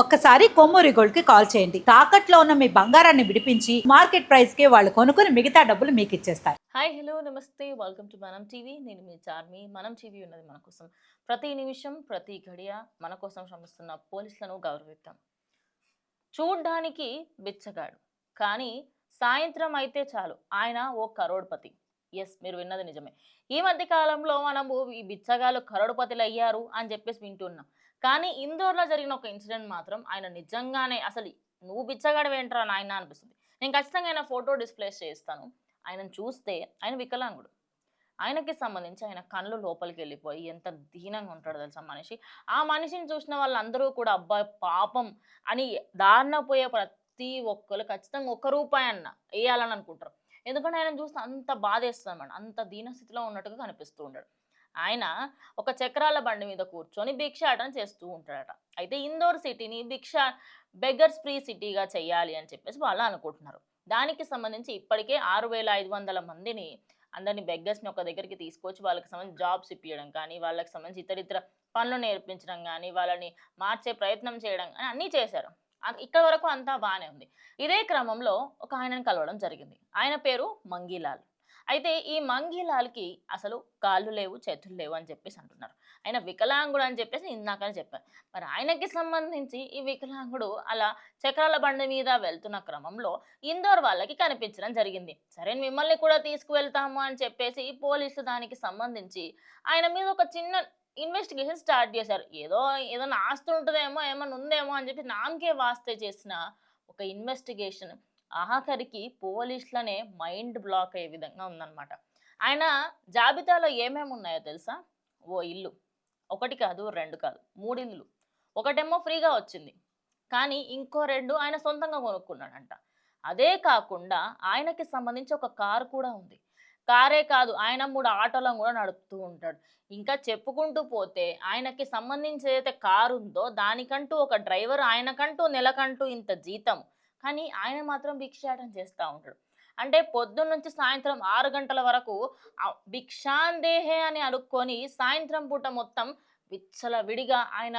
ఒక్కసారి కొమ్మూరి గోల్డ్కి కాల్ చేయండి. తాకట్లో ఉన్న మీ బంగారాన్ని విడిపించి మార్కెట్ ప్రైస్కి వాళ్ళు కొనుక్కుని మిగతా డబ్బులు మీకు ఇచ్చేస్తారు. హాయ్ హలో నమస్తే. వెల్కమ్ టు మనం టీవీ నేను మీ చార్మి. మనం టీవీ ఉన్నది మన కోసం. ప్రతి నిమిషం ప్రతి గడియ మన కోసం శ్రమిస్తున్న పోలీసులను గౌరవిద్దాం. చూడ్డానికి బిచ్చగాడు. కానీ సాయంత్రం అయితే చాలు. ఆయన ఓ కరోడ్పతి. ఎస్ మీరు విన్నది నిజమే. ఈ మధ్య కాలంలో మనము ఈ బిచ్చగాలు కరోడ్పతులు అయ్యారు అని చెప్పేసి వింటున్నాం. కానీ ఇందోర్లో జరిగిన ఒక ఇన్సిడెంట్ మాత్రం ఆయన నిజంగానే అసలు నువ్వు బిచ్చగాడు ఏంట్రా నాయన అనిపిస్తుంది. నేను ఖచ్చితంగా ఆయన ఫోటో డిస్ప్లేస్ చేస్తాను. ఆయనను చూస్తే ఆయన వికలాంగుడు. ఆయనకి సంబంధించి ఆయన కళ్ళు లోపలికి వెళ్ళిపోయి ఎంత దీనంగా ఉంటాడు తెలుసా మనిషి? ఆ మనిషిని చూసిన వాళ్ళందరూ కూడా అబ్బాయి పాపం అని దారిన పోయే ప్రతి ఒక్కరు ఖచ్చితంగా ఒక్క రూపాయి అన్న వేయాలని అనుకుంటారు. ఎందుకంటే ఆయన చూస్తే అంత బాధ అంత దీనస్థితిలో ఉన్నట్టుగా కనిపిస్తూ ఉంటాడు ఆయన ఒక చక్రాల బండి మీద కూర్చొని భిక్షాటన చేస్తూ ఉంటాడట. అయితే ఇందోర్ సిటీని భిక్ష బెగ్గర్స్ ఫ్రీ సిటీగా చేయాలి అని చెప్పేసి వాళ్ళు అనుకుంటున్నారు. దానికి సంబంధించి ఇప్పటికే ఆరు వేల ఐదు వందల మందిని అందరినీ బెగ్గర్స్ని ఒక దగ్గరికి తీసుకొచ్చి వాళ్ళకి సంబంధించి జాబ్స్ ఇప్పించడం కానీ వాళ్ళకి సంబంధించి ఇతర ఇతర పనులు నేర్పించడం కానీ వాళ్ళని మార్చే ప్రయత్నం చేయడం కానీ అన్నీ చేశారు. ఇక్కడ వరకు అంతా బాగానే ఉంది. ఇదే క్రమంలో ఒక ఆయనను కలవడం జరిగింది. ఆయన పేరు మంగీలాల్. అయితే ఈ మంగీలాల్కి అసలు కాళ్ళు లేవు చేతులు లేవు అని చెప్పేసి అంటున్నారు. ఆయన వికలాంగుడు అని చెప్పేసి ఇందాకనే చెప్పారు మరి ఆయనకి సంబంధించి ఈ వికలాంగుడు అలా చక్రాల బండి మీద వెళ్తున్న క్రమంలో ఇందోర్ వాళ్ళకి కనిపించడం జరిగింది. సరే మిమ్మల్ని కూడా తీసుకువెళ్తాము అని చెప్పేసి పోలీసులు దానికి సంబంధించి ఆయన మీద ఒక చిన్న ఇన్వెస్టిగేషన్ స్టార్ట్ చేశారు. ఏదో ఏదైనా ఆస్తి ఉంటుందేమో ఏమైనా ఉందేమో అని చెప్పి నామకే వాస్తే చేసిన ఒక ఇన్వెస్టిగేషన్ ఆఖరికి పోలీసులనే మైండ్ బ్లాక్ అయ్యే విధంగా ఉందన్నమాట. ఆయన జాబితాలో ఏమేమి ఉన్నాయో తెలుసా? ఓ ఇల్లు. ఒకటి కాదు రెండు కాదు మూడు ఇల్లు. ఒకటేమో ఫ్రీగా వచ్చింది. కానీ ఇంకో రెండు ఆయన సొంతంగా కొనుక్కున్నాడంట. అదే కాకుండా ఆయనకి సంబంధించి ఒక కారు కూడా ఉంది. కారే కాదు ఆయన మూడు ఆటోలను కూడా నడుపుతూ ఉంటాడు. ఇంకా చెప్పుకుంటూ పోతే ఆయనకి సంబంధించి ఏదైతే కారు ఉందో దానికంటూ ఒక డ్రైవర్ ఆయనకంటూ నెలకంటూ ఇంత జీతం. కానీ ఆయన మాత్రం భిక్షాటం చేస్తూ ఉంటాడు. అంటే పొద్దున్న నుంచి సాయంత్రం ఆరు గంటల వరకు భిక్షాందేహే అని అనుకొని సాయంత్రం పూట మొత్తం విచ్చల విడిగా ఆయన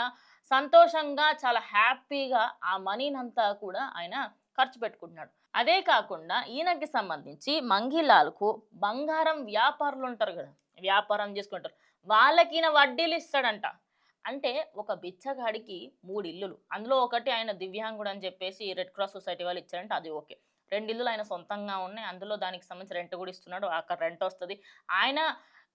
సంతోషంగా చాలా హ్యాపీగా ఆ మనీనంతా కూడా ఆయన ఖర్చు పెట్టుకుంటున్నాడు. అదే కాకుండా ఈయనకి సంబంధించి మంగిలాల్కు బంగారం వ్యాపారులు ఉంటారు కదా వ్యాపారం చేసుకుంటారు. వాళ్ళకి ఈయన వడ్డీలు ఇస్తాడంట. అంటే ఒక బిచ్చగాడికి మూడు ఇల్లులు. అందులో ఒకటి ఆయన దివ్యాంగుడు అని చెప్పేసి రెడ్ క్రాస్ సొసైటీ వాళ్ళు ఇచ్చారంటే అది ఓకే. రెండు ఇల్లులు ఆయన సొంతంగా ఉన్నాయి. అందులో దానికి సంబంధించి రెంట్ కూడా ఇస్తున్నాడు. అక్కడ రెంట్ వస్తుంది. ఆయన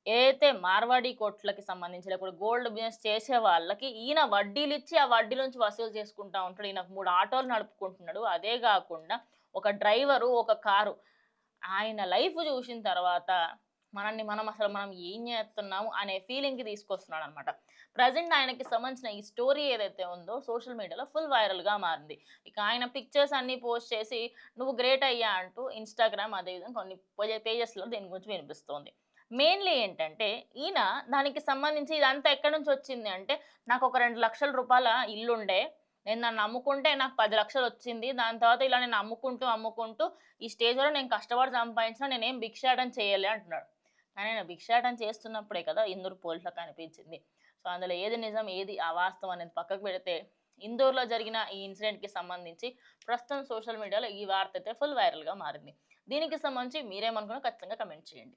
ఏదైతే మార్వాడి కోట్లకి సంబంధించి లేకపోతే గోల్డ్ బిజినెస్ చేసే వాళ్ళకి ఈయన వడ్డీలు ఇచ్చి ఆ వడ్డీ నుంచి వసూలు చేసుకుంటా ఉంటాడు. ఈయన మూడు ఆటోలు నడుపుకుంటున్నాడు. అదే కాకుండా ఒక డ్రైవరు ఒక కారు. ఆయన లైఫ్ చూసిన తర్వాత మనల్ని మనం అసలు మనం ఏం చేస్తున్నాము అనే ఫీలింగ్కి తీసుకొస్తున్నాడు అనమాట ప్రజెంట్ ఆయనకి సంబంధించిన ఈ స్టోరీ ఏదైతే ఉందో సోషల్ మీడియాలో ఫుల్ వైరల్గా మారింది. ఇక ఆయన పిక్చర్స్ అన్నీ పోస్ట్ చేసి నువ్వు గ్రేట్ అయ్యా అంటూ ఇన్స్టాగ్రామ్ అదేవిధంగా కొన్ని పేజెస్లో దీని గురించి వినిపిస్తోంది. మెయిన్లీ ఏంటంటే ఈయన దానికి సంబంధించి ఇదంతా ఎక్కడి నుంచి వచ్చింది అంటే నాకు ఒక రెండు లక్షల రూపాయల ఇల్లు ఉండే నేను నన్ను అమ్ముకుంటే నాకు పది లక్షలు వచ్చింది. దాని తర్వాత ఇలా నేను అమ్ముకుంటూ అమ్ముకుంటూ ఈ స్టేజ్లో నేను కష్టపడి సంపాదించిన నేనేం భిక్షాటం చేయాలి అంటున్నాడు. కానీ నేను భిక్షాటం చేస్తున్నప్పుడే కదా ఇందూరు పోలీసులకు కనిపించింది. సో అందులో ఏది నిజం ఏది అవాస్తవం అనేది పక్కకు పెడితే ఇందూరులో జరిగిన ఈ ఇన్సిడెంట్కి సంబంధించి ప్రస్తుతం సోషల్ మీడియాలో ఈ వార్త అయితే ఫుల్ వైరల్గా మారింది. దీనికి సంబంధించి మీరేమనుకున్నా ఖచ్చితంగా కమెంట్ చేయండి.